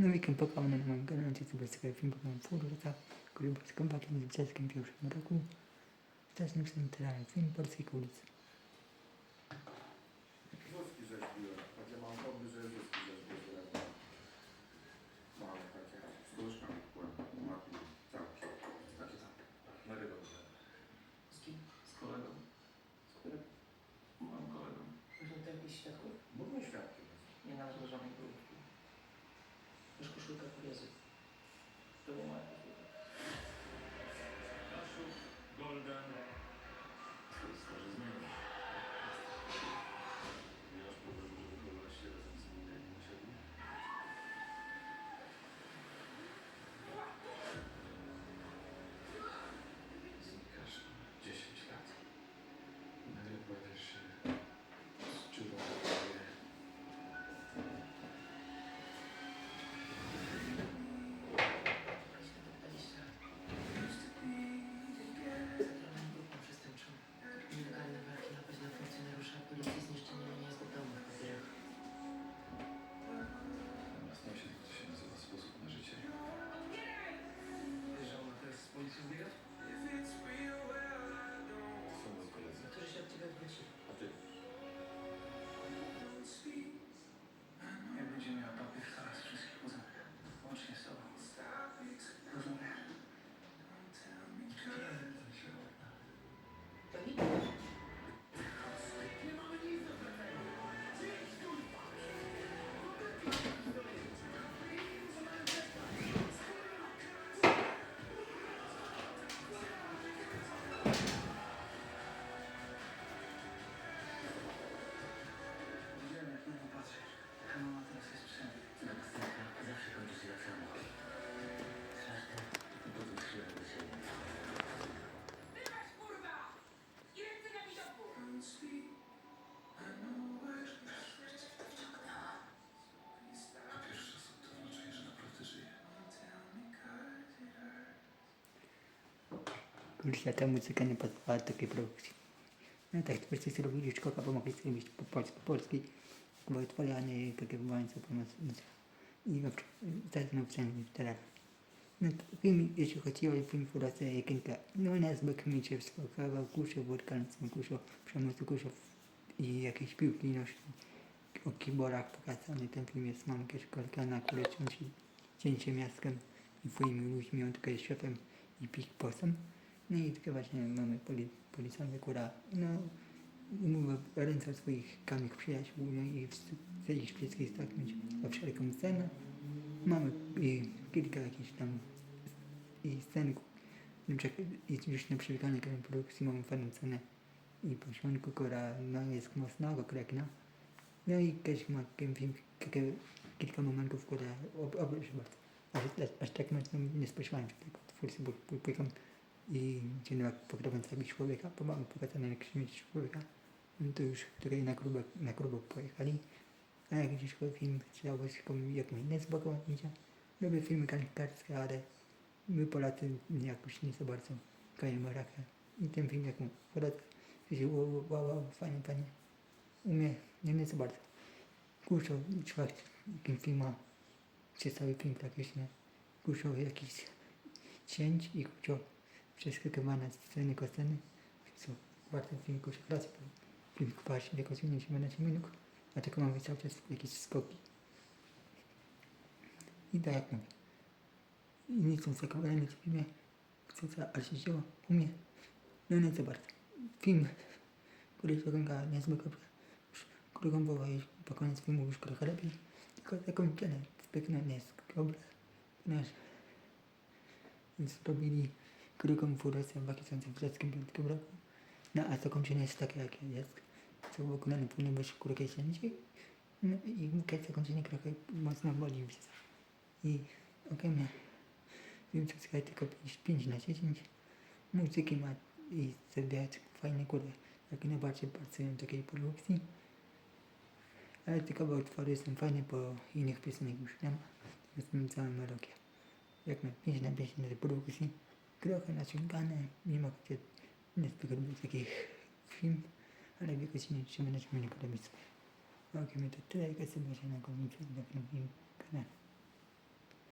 No weekend pokałany na moim kanale, gdzie sobie sobie film pokonałem full lata, który był z kombatem z dzieckiem w pierwszym roku. Wstecznym centralnym film polskiej ulicy. Wózki rzeźbiłem. Takie mam hobby, że wózki rzeźbiłem. Małe takie. Z kółeczkami kupułem. Matki. Cały czas. Takie tam. Na rybę. Z kim? Z kolegą. Z którym? Moim kolegą. Weźmy to jakichś świadków? Świadkiem. Nie как резать. Понимаешь? Wiem, Kurczę, ta muzyka nie do takiej produkcji. No tak, twórcy sobie robili szkoda, bo mogli sobie iść po polsku, polskiej, bo otwieranie i takie wołańce pomoc. I na przykład, teraz. No to film, jeśli chodzi o film Furacja Jekinka, no nas Bekmicie wskakiwał, kuszał, wodkalcem, kuszał, przemocy, kuszał i jakieś piłki nośne. O kiborach pokazany ten film jest, mam jakieś kolka na które ciąci cięcie miastem i twoimi ludźmi, on tylko jest szefem i pikposem. No i tylko właśnie mamy poli, policjanta, która no, mówi ręce swoich kamych przyjaciół no i chce ich wszystkich staknąć za wszelką cenę. Mamy i kilka jakichś tam i scen, i już na przywitanie tej produkcji mamy fajną cenę i początku, która no, jest mocnego krekna. No i też ma film kilka, momentów, które ob, ob, bardzo. Aż, aż, aż tak mocno nie spodziewałem się tego twórcy, bo bo- bo tam i gdzie na pogrobem zabić człowieka, bo mamy pokazane jak śmierć człowieka, no to już tutaj na grubo, na grubo pojechali. A jak ten film chciałeś jak inne spoko idzie. Lubię filmy kanikarskie, ale my Polacy jakoś nie za bardzo kajemy rakę. I ten film jak mu podatek, że wow, wow, wow, fajnie, fajnie. Umie, nie, nie za bardzo. Kuszał, czwarty, jakim filma, czy cały film praktycznie. Kuszał jakiś cięć i kuszał przeskakiwane sceny, sceny. Co, warto film kuszał raz, bo film kupasz jakoś nie 17 minut, a tylko mamy cały czas jakieś skoki. I tak jak mówię. I nic nie zakładane, nic filmie. Chcę co, ale się dzieło, umie. No nie za bardzo. Film, który się ogląda niezwykle, było już po koniec filmu już trochę lepiej. Tylko zakończenie zbytnio nie jest dobre, ponieważ zrobili krugą furację w 2025 roku. No a zakończenie jest takie, jakie jest. Co wykonane powinno być kurkę sięci. No i kiedy zakończenie trochę mocno boli mnie. I okej, okay, wiem, co słuchaj, tylko 5, 5 na 10. Muzyki ma i zebrać fajne góry, jak najbardziej pracują w takiej produkcji. Ale bo utwory są fajne, bo innych piosenek już nie ma. Jest cała melodia. Jak na 5 na 5 na tej produkcji. Trochę naciągane, nie ma gdzie niezwykle być takich film, ale w jakoś nie trzeba na czym nie podobać. Okej, okay, to tyle, jak sobie się na końcu na tym kanale.